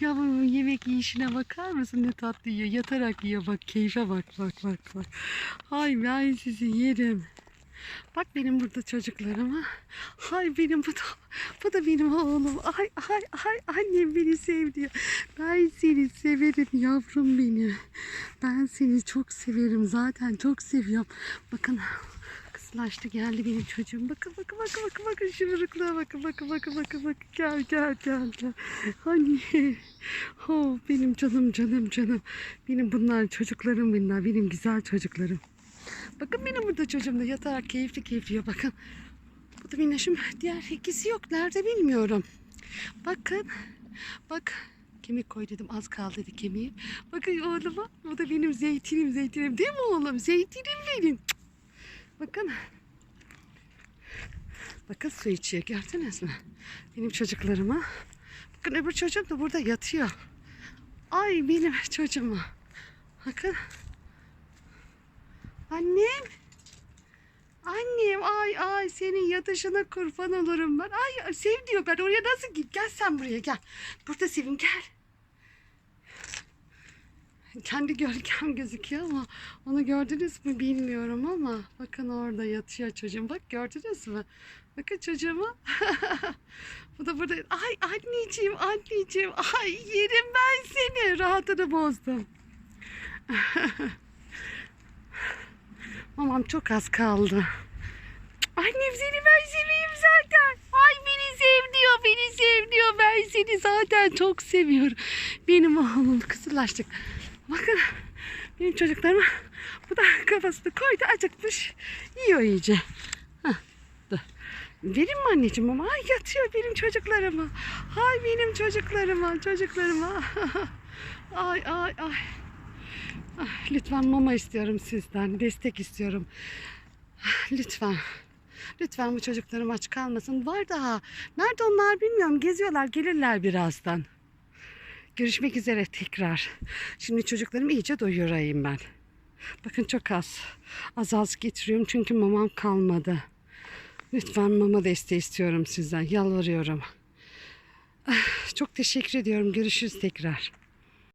Yavrum yemek yiyişine bakar mısın ne tatlı yiyor. Yatarak yiyor bak keyfe bak bak bak bak. Ay ben sizi yerim. Bak benim burada çocuklarıma. Ay benim bu da, bu da benim oğlum. Ay ay ay annem beni sevdi. Ben seni severim yavrum benim. Ben seni çok severim zaten çok seviyorum. Bakın kısılaştı geldi benim çocuğum. Bakın bakın bakın bakın bakın şımarıklığa bakın bakın bakın bakın bakın gel gel gel gel. Anne. Oh benim canım canım canım. Benim bunlar çocuklarım bunlar. Benim güzel çocuklarım. Bakın benim burada çocuğum da yatarak keyifli keyifli. Bakın. Bu da minnoşum. Diğer ikisi yok. Nerede bilmiyorum. Bakın. Bak. Kemik koy dedim. Az kaldı dedi kemiği. Bakın oğluma. Bu da benim zeytinim zeytinim. Değil mi oğlum? Zeytinim benim. Cık. Bakın. Bakın su içiyor. Gördünüz mü? Benim çocuklarıma. Bakın öbür çocuğum da burada yatıyor. Ay benim çocuğuma. Bakın. Annem. Annem ay ay senin yatışına kurban olurum ben. Ay sev diyor ben oraya nasıl git? Gel sen buraya gel. Burada sevin gel. Kendi gölgem gözüküyor ama onu gördünüz mü bilmiyorum ama bakın orada yatıyor çocuğum. Bak gördünüz mü? Bakın çocuğuma. Bu da burada. Ay anneciğim anneciğim. Ay yerim ben seni. Rahatını bozdum. Mamam çok az kaldı. Annem seni ben seveyim zaten. Ay beni sev diyor, beni sev diyor. Ben seni zaten çok seviyorum. Benim oğlum kısırlaştık. Bakın benim çocuklarıma bu da kafasını koydu acıkmış. Yiyor iyice. Dur. Verin mi anneciğim ama? Ay yatıyor benim çocuklarıma. Ay benim çocuklarıma, çocuklarıma. ay ay ay. Ah, Lütfen mama istiyorum sizden. Destek istiyorum. Ah, Lütfen. Lütfen bu çocuklarım aç kalmasın. Var daha. Nerede onlar bilmiyorum. Geziyorlar. Gelirler birazdan. Görüşmek üzere tekrar. Şimdi çocuklarımı iyice doyurayım ben. Bakın çok az. Az az getiriyorum çünkü mamam kalmadı. Lütfen mama desteği istiyorum sizden. Yalvarıyorum. Ah, Çok teşekkür ediyorum. Görüşürüz tekrar.